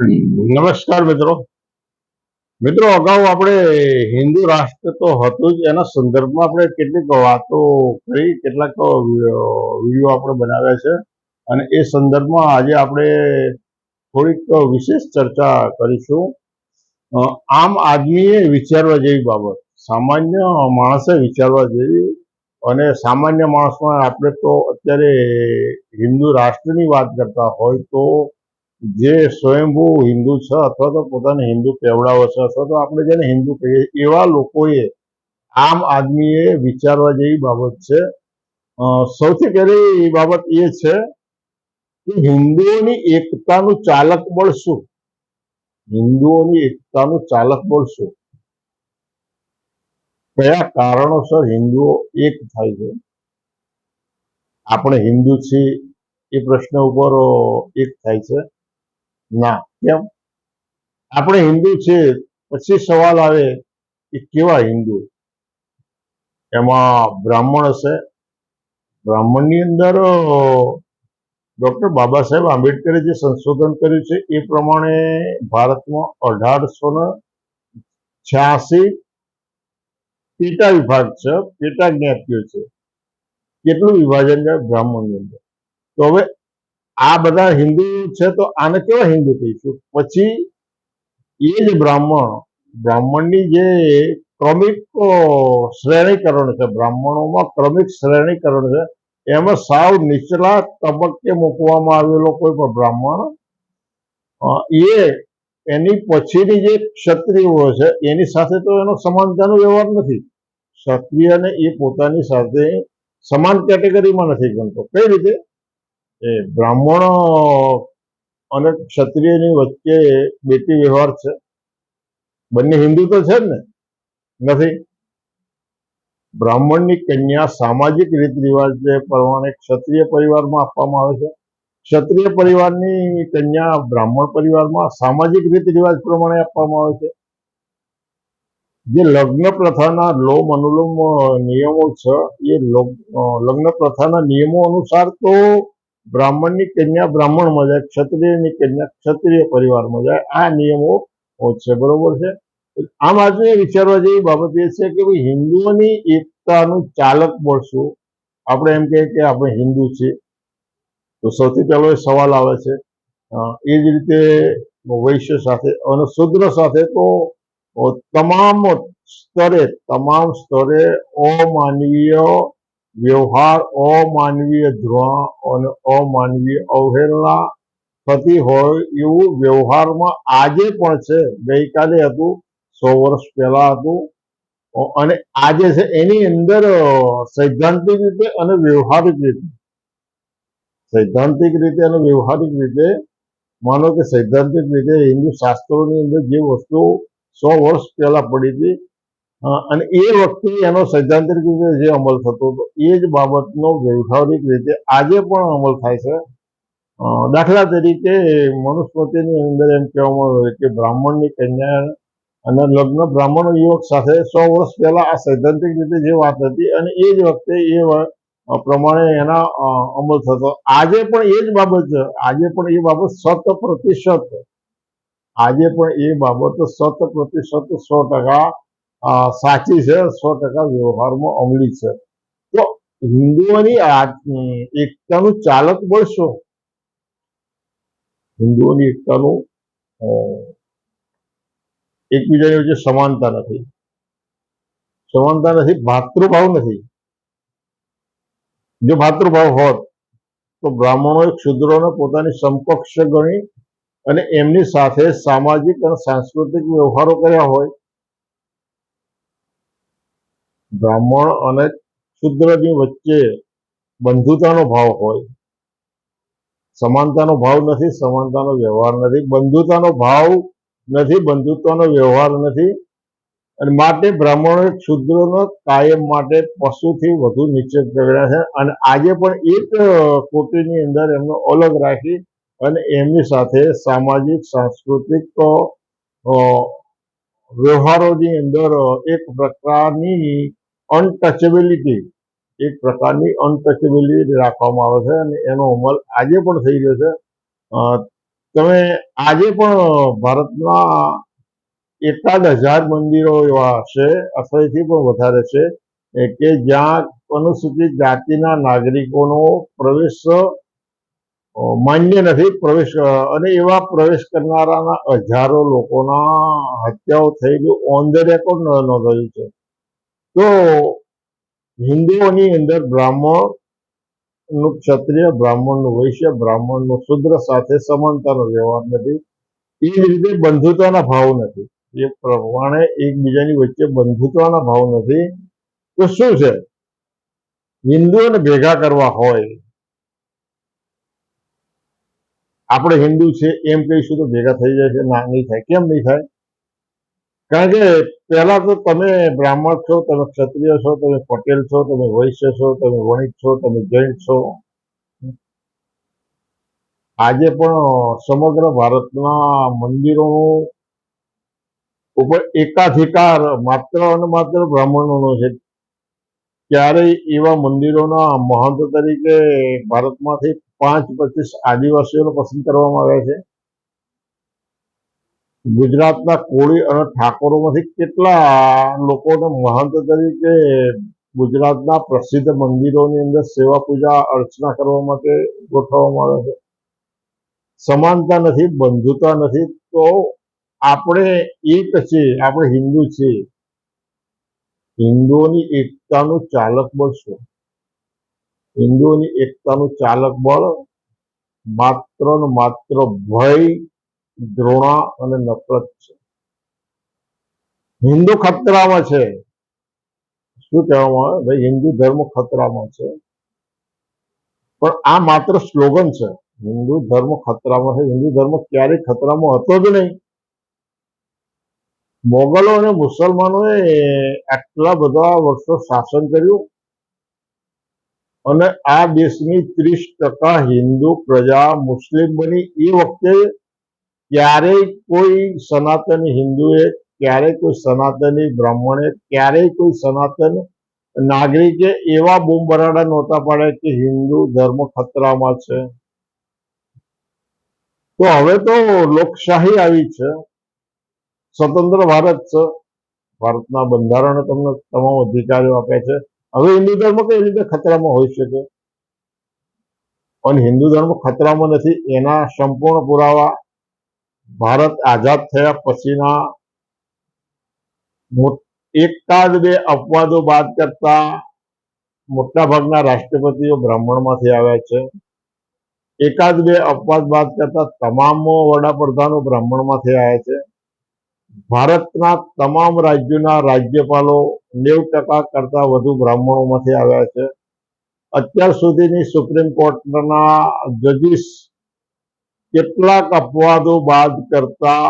નમસ્કાર મિત્રો. મિત્રો, અગાઉ આપણે હિન્દુ રાષ્ટ્ર તો હતું જ, એના સંદર્ભમાં આપણે કેટલીક વાતો કરી, કેટલાક વીડિયો આપણે બનાવ્યા છે. અને એ સંદર્ભમાં આજે આપણે થોડીક વિશેષ ચર્ચા કરીશું. આમ આદમીએ વિચારવા જેવી બાબત, સામાન્ય માણસે વિચારવા જેવી અને સામાન્ય માણસમાં આપણે તો અત્યારે હિન્દુ રાષ્ટ્રની વાત કરતા હોય તો જે સ્વયંભૂ હિન્દુ છે અથવા તો પોતાને હિન્દુ કહેવડાવે છે અથવા તો આપણે જેને હિન્દુ કહીએ, એવા લોકોએ આમ આદમીએ વિચારવા જેવી બાબત છે. સૌથી પહેલી બાબત એ છે કે હિન્દુઓની એકતાનું ચાલક બળ શું? હિન્દુઓની એકતાનું ચાલક બળ શું? કયા કારણોસર હિન્દુઓ એક થાય છે? આપણે હિન્દુ છીએ એ પ્રશ્ન ઉપર એક થાય છે. ના. કેમ? આપણે હિન્દુ છે, પછી સવાલ આવે કે કેવા હિન્દુ? એમાં બ્રાહ્મણ હશે. બ્રાહ્મણની અંદર ડોક્ટર બાબા સાહેબ આંબેડકરે જે સંશોધન કર્યું છે, એ પ્રમાણે ભારતમાં અઢારસો ને છ્યાસી પેટા વિભાગ છે, પેટા જ્ઞાતિઓ છે. કેટલું વિભાજન છે બ્રાહ્મણની અંદર? તો હવે આ બધા હિન્દુ છે તો આને કેવા હિન્દુ કહીશું? પછી એ જ બ્રાહ્મણ, બ્રાહ્મણની જે ક્રમિક શ્રેણીકરણ છે, બ્રાહ્મણોમાં ક્રમિક શ્રેણીકરણ છે, એમાં સાવ નીચલા તબક્કે મૂકવામાં આવેલો કોઈ પણ બ્રાહ્મણ એ એની પછીની જે ક્ષત્રિયો છે, એની સાથે તો એનો સમાનતાનો વ્યવહાર નથી. ક્ષત્રિયને એ પોતાની સાથે સમાન કેટેગરીમાં નથી ગણતો. કઈ રીતે? એ બ્રાહ્મણો અને ક્ષત્રિયની વચ્ચે બેટી વ્યવહાર છે. બંને હિન્દુ તો છે ને? નથી? બ્રાહ્મણની કન્યા સામાજિક રીત રિવાજ પ્રમાણે ક્ષત્રિય પરિવારમાં આપવામાં આવે છે. ક્ષત્રિય પરિવારની કન્યા બ્રાહ્મણ પરિવારમાં સામાજિક રીત રિવાજ પ્રમાણે આપવામાં આવે છે. જે લગ્ન પ્રથાના લોમ અનુલોમ નિયમો છે, એ લગ્ન પ્રથાના નિયમો અનુસાર તો બ્રાહ્મણની કન્યા બ્રાહ્મણમાં જાય, ક્ષત્રિયની કન્યા ક્ષત્રિય પરિવારમાં જાય, આ નિયમો છે બરોબર છે? આમ આદમીએ વિચારવા જેવી બાબત એ છે કે ભાઈ હિન્દુઓની એકતાનું ચાલક બળ શું આપણે એમ કહીએ કે આપણે હિન્દુ છીએ. તો સૌથી પહેલો એ સવાલ આવે છે. એ જ રીતે વૈશ્ય સાથે અને શુદ્ર સાથે તો તમામ સ્તરે તમામ સ્તરે અમાનવીય વ્યવહાર અમાનવીય ધ્રોણ અને અમાનવીય અવહેલના થતી હોય એવું વ્યવહારમાં આજે પણ છે. ગઈકાલે હતું, સો વર્ષ પહેલા હતું. અને આજે છે એની અંદર સૈદ્ધાંતિક રીતે અને વ્યવહારિક રીતે. સૈદ્ધાંતિક રીતે અને વ્યવહારિક રીતે, માનો કે સૈદ્ધાંતિક રીતે હિન્દુ શાસ્ત્રોની અંદર જે વસ્તુ સો વર્ષ પહેલા પડી હતી અને એ વખતે એનો સૈદ્ધાંતિક રીતે જે અમલ થતો હતો, એ જ બાબતનો વ્યવહારિક રીતે આજે પણ અમલ થાય છે. દાખલા તરીકે મનુસ્મૃતિની અંદર એમ કહેવામાં આવે કે બ્રાહ્મણની કન્યા અને લગ્ન બ્રાહ્મણ યુવક સાથે સો વર્ષ પહેલા આ સૈદ્ધાંતિક રીતે જે વાત હતી અને એ જ વખતે એ પ્રમાણે એના અમલ થતો. આજે પણ એ જ બાબત આજે પણ એ બાબત શત પ્રતિશત. આજે પણ એ બાબત શત પ્રતિશત સો ટકા સાચી છે, સો ટકા વ્યવહારમાં અમલી છે. તો હિન્દુઓની એકતાનું ચાલક બળ શું હિન્દુઓની એકતાનું એકબીજાની વચ્ચે સમાનતા નથી. સમાનતા નથી, ભાતૃભાવ નથી. જો ભાતૃભાવ હોત, તો બ્રાહ્મણોએ ક્ષુદ્રોને પોતાની સમકક્ષ ગણી અને એમની સાથે સામાજિક અને સાંસ્કૃતિક વ્યવહારો કર્યા હોય. બ્રાહ્મણ અને શુદ્રની વચ્ચે બંધુતાનો ભાવ હોય. સમાનતાનો ભાવ નથી, સમાનતાનો વ્યવહાર નથી. બંધુતાનો ભાવ નથી, બંધુત્વનો વ્યવહાર નથી. અને માટે બ્રાહ્મણો ક્ષુદ્રનો કાયમ માટે પશુથી વધુ નીચે કર્યા છે. અને આજે પણ એક કોટીની અંદર એમનો અલગ રાખી અને એમની સાથે સામાજિક, સાંસ્કૃતિક વ્યવહારોની અંદર એક પ્રકારની અનટચેબિલિટી એક પ્રકારની અનટચેબિલિટી રાખવામાં આવે છે અને એનો અમલ આજે પણ થઈ રહ્યો છે. તમે આજે પણ ભારતના એકાદ હજાર મંદિરો એવા હશે અથવાથી પણ વધારે છે કે જ્યાં અનુસૂચિત જાતિના નાગરિકોનો પ્રવેશ માન્ય નથી પ્રવેશ અને એવા પ્રવેશ કરનારાના હજારો લોકોના હત્યાઓ થયેલી ઓન ધ રેકોર્ડ નોંધાયું છે. તો હિન્દુઓની અંદર બ્રાહ્મણનું ક્ષત્રિય, બ્રાહ્મણનું વૈશ્ય, બ્રાહ્મણનું શુદ્ર સાથે સમાનતાનો વ્યવહાર નથી. એ જ રીતે બંધુત્વના ભાવ નથી. એ પ્રમાણે એકબીજાની વચ્ચે બંધુત્વના ભાવ નથી. તો શું છે? હિન્દુઓને ભેગા કરવા હોય, આપણે હિન્દુ છે એમ કહીશું તો ભેગા થઈ જાય છે. ના, નહીં થાય. કેમ નહીં થાય? કારણ કે પહેલા તો તમે બ્રાહ્મણ છો, તમે ક્ષત્રિય છો, તમે પટેલ છો, તમે વૈશ્ય છો, તમે વણિક છો, તમે જૈન છો. આજે પણ સમગ્ર ભારતના મંદિરોનું ઉપર એકાધિકાર માત્ર અને માત્ર બ્રાહ્મણોનો છે. ક્યારેય એવા મંદિરોના મહંત તરીકે ભારતમાંથી પાંચ પચીસ આદિવાસીઓને પસંદ કરવામાં આવ્યા છે. ગુજરાતના કોળી અને ઠાકોરોમાંથી કેટલા લોકોને મહંત તરીકે ગુજરાતના પ્રસિદ્ધ મંદિરોની અંદર સેવા પૂજા, અર્ચના કરવા માટે ગોઠવવામાં આવે છે? સમાનતા નથી, બંધુતા નથી, તો આપણે એક છીએ, આપણે હિન્દુ છીએ. હિન્દુઓની એકતાનું ચાલક બળ શું? હિન્દુઓની એકતાનું ચાલક બળ માત્ર ને માત્ર ભય દ્રોણા અને નફરત છે. હિન્દુ ખતરામાં છે. શું કહેવામાં આવે? હિન્દુ ધર્મ ખતરામાં છે. પણ આ માત્ર સ્લોગન છે. હિન્દુ ધર્મ ખતરામાં છે. હિન્દુ ધર્મ ક્યારેય ખતરામાં હતો જ નહીં. મોગલો અને મુસલમાનોએ આટલા બધા વર્ષો શાસન કર્યું અને આ દેશની ત્રીસ ટકા હિન્દુ પ્રજા મુસ્લિમ બની એ વખતે ક્યારેય કોઈ સનાતન હિન્દુએ, ક્યારેય કોઈ સનાતની બ્રાહ્મણે, ક્યારેય કોઈ સનાતન નાગરિકે એવા બૂમબરાડા નહોતા પાડ્યા કે હિન્દુ ધર્મ ખતરામાં છે. તો હવે તો લોકશાહી આવી છે. સ્વતંત્ર ભારત છે. ભારતના બંધારણે તમને તમામ અધિકારીઓ આપ્યા છે. હવે હિન્દુ ધર્મ કઈ રીતે ખતરામાં હોઈ શકે? પણ હિન્દુ ધર્મ ખતરામાં નથી. એના સંપૂર્ણ પુરાવા ભારત આઝાદ થયા પછીના એકાદ બે અપવાદો બાદ કરતા મોટાભાગના રાષ્ટ્રપતિઓ બ્રાહ્મણમાંથી આવ્યા છે. એકાદ બે અપવાદ બાદ કરતા તમામ વડાપ્રધાનો બ્રાહ્મણમાંથી આવ્યા છે. ભારતના તમામ રાજ્યોના રાજ્યપાલો નેવું ટકા કરતા વધુ બ્રાહ્મણોમાંથી આવ્યા છે. અત્યાર સુધીની સુપ્રીમ કોર્ટના જજીસ કેટલાક અપવાદો બાદ કરતા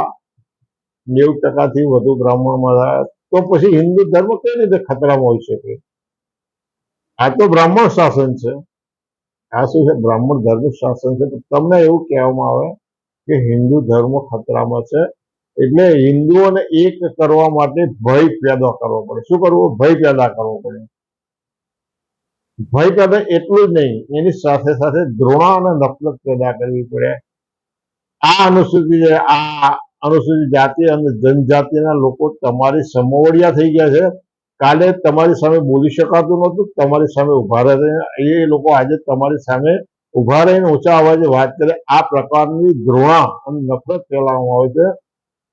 નેવું ટકાથી વધુ બ્રાહ્મણમાં આવ્યા તો પછી હિન્દુ ધર્મ કઈ રીતે ખતરામાં હોઈ શકે? આ તો બ્રાહ્મણ શાસન છે. આ શું છે? બ્રાહ્મણ ધર્મ શાસન છે. તમને એવું કહેવામાં આવે કે હિન્દુ ધર્મ ખતરામાં છે. એટલે હિન્દુઓને એક કરવા માટે ભય પેદા કરવો પડે. શું કરવું? ભય પેદા કરવો પડે. ભય પેદા એટલું જ નહીં. એની સાથે સાથે દ્રોણા અને નફરત પેદા કરવી પડે. આ અનુસૂચિત આ અનુસૂચિત જાતિ અને જનજાતિના લોકો તમારી સમોવડિયા થઈ ગયા છે. કાલે તમારી સામે બોલી શકાતું નહોતું, તમારી સામે ઊભા રહે એ લોકો આજે તમારી સામે ઊભા રહીને ઊંચા અવાજે વાત કરે. આ પ્રકારની દ્રોણા અને નફરત ફેલાવવામાં આવે છે.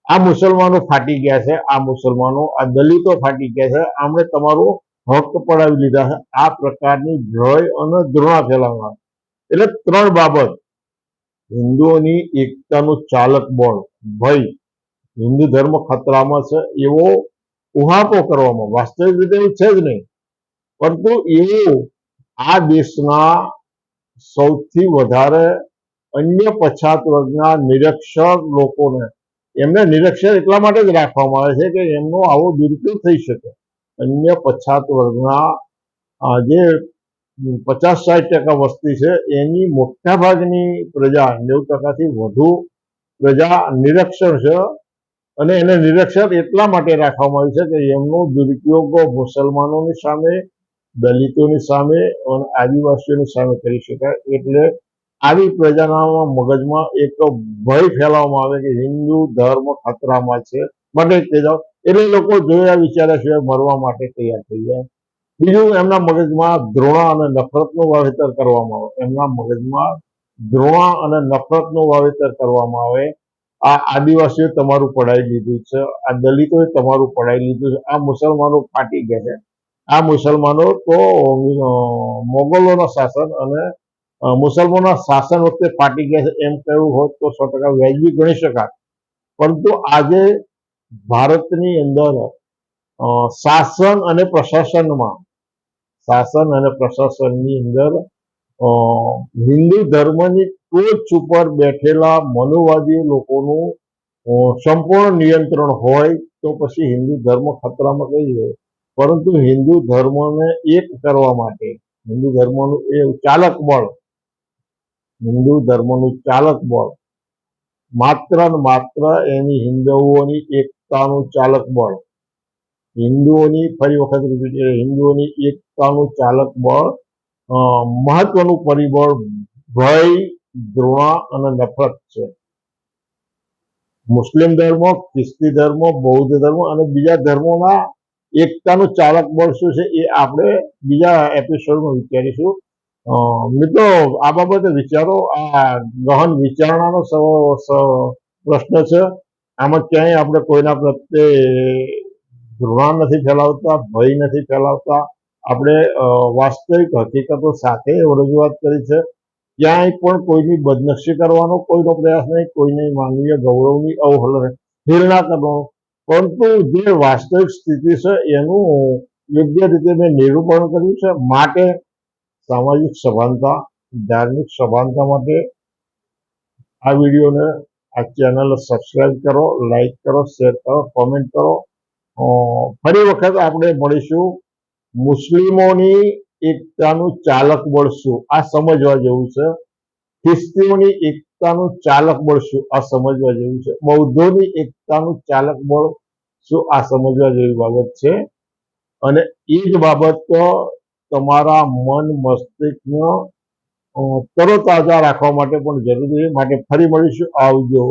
આ મુસલમાનો ફાટી ગયા છે. આ મુસલમાનો, આ દલિતો ફાટી ગયા છે. આમણે તમારો હક પડાવી લીધા છે. આ પ્રકારની ભય અને દ્રોણા ફેલાવવામાં. એટલે ત્રણ બાબત. હિન્દુઓની એકતાનું ચાલક બળ ભય હિન્દુ ધર્મ ખતરામાં છે એવો ઉહાપો કરવામાં. વાસ્તવિક રીતે છે જ નહીં. પરંતુ એવું આ દેશના સૌથી વધારે અન્ય પછાત વર્ગના નિરક્ષર લોકોને, એમને નિરક્ષર એટલા માટે જ રાખવામાં આવે છે કે એમનો આવો દુરુપયોગ થઈ શકે. અન્ય પછાત વર્ગના જે પચાસ સાઠ ટકા વસ્તી છે. એની મોટા ભાગની પ્રજા, નેવું ટકાથી વધુ પ્રજા નિરક્ષર છે અને એને નિરક્ષર એટલા માટે રાખવામાં આવ્યું છે કે એમનો દુરુપયોગ મુસલમાનોની સામે, દલિતોની સામે અને આદિવાસીઓની સામે કરી શકાય. એટલે આવી પ્રજાના મગજમાં એક ભય ફેલાવવામાં આવે કે હિન્દુ ધર્મ ખતરામાં છે. માટે તે જાઓ. એટલે લોકો જોયા વિચાર્યા સિવાય મરવા માટે તૈયાર થઈ જાય. બીજું એમના મગજમાં દ્રોણા અને નફરતનું વાવેતર કરવામાં આવે. એમના મગજમાં દ્રોણા અને નફરતનું વાવેતર કરવામાં આવે. આ આદિવાસીઓ તમારું પડાવી લીધું છે. આ દલિતોએ તમારું પડાવી લીધું છે. આ મુસલમાનો ફાટી ગયા છે. આ મુસલમાનો તો મોગલોના શાસન અને મુસલમાનોના શાસન વખતે ફાટી ગયા છે. એમ કહેવું હોત તો સો ટકા વ્યાજબી ગણી શકાય પરંતુ આજે ભારતની અંદર શાસન અને પ્રશાસનમાં શાસન અને પ્રશાસનની અંદર હિન્દુ ધર્મની ટોચ ઉપર બેઠેલા મનુવાદી લોકોનું સંપૂર્ણ નિયંત્રણ હોય તો પછી હિન્દુ ધર્મ ખતરામાં કઈ જાય પરંતુ હિન્દુ ધર્મને એક કરવા માટે હિન્દુ ધર્મનું એ ચાલક બળ હિન્દુ ધર્મનું ચાલક બળ માત્ર ને માત્ર એની હિન્દુઓની એકતાનું ચાલક બળ હિન્દુઓની ફરી વખત હિન્દુઓની કરીએ, એકતાનું ચાલક બળ મહત્વનું પરિબળ ભય દ્રોણા અને નફરત છે. મુસ્લિમ ધર્મ, ખ્રિસ્તી ધર્મ, બૌદ્ધ ધર્મ અને બીજા ધર્મોના એકતાનું ચાલક બળ શું છે એ આપણે બીજા એપિસોડમાં વિચારીશું. મિત્રો, આ બાબતે વિચારો, આ ગહન વિચારણાનો પ્રશ્ન છે. આમાં ક્યાંય આપણે કોઈના પ્રત્યે ઘૃણા નથી ફેલાવતા, ભય નથી ફેલાવતા. આપણે વાસ્તવિક હકીકતો સાથે રજૂઆત કરી છે. ક્યાંય પણ કોઈની બદનક્ષી કરવાનો કોઈનો પ્રયાસ નહીં, કોઈની માનવીય ગૌરવની અવહેલના હેલના કરવાનો. પરંતુ જે વાસ્તવિક સ્થિતિ છે, એનું યોગ્ય રીતે મેં નિરૂપણ કર્યું છે. માટે સામાજિક સભાનતા, ધાર્મિક સભાનતા માટે આ વિડીયોને, આ ચેનલ સબસ્ક્રાઈબ કરો લાઈક કરો, શેર કરો, કોમેન્ટ કરો. ફરી વખત આપણે મળીશું. મુસ્લિમોની એકતાનું ચાલક બળ શું આ સમજવા જેવું છે. ખ્રિસ્તીઓની એકતાનું ચાલક બળ શું આ સમજવા જેવું છે. બૌદ્ધોની એકતાનું ચાલક બળ શું આ સમજવા જેવી બાબત છે. અને એ જ બાબત તમારા મન મસ્તિષ્કનો તરોતાજા રાખવા માટે પણ જરૂરી છે. માટે ફરી મળીશું. આવજો.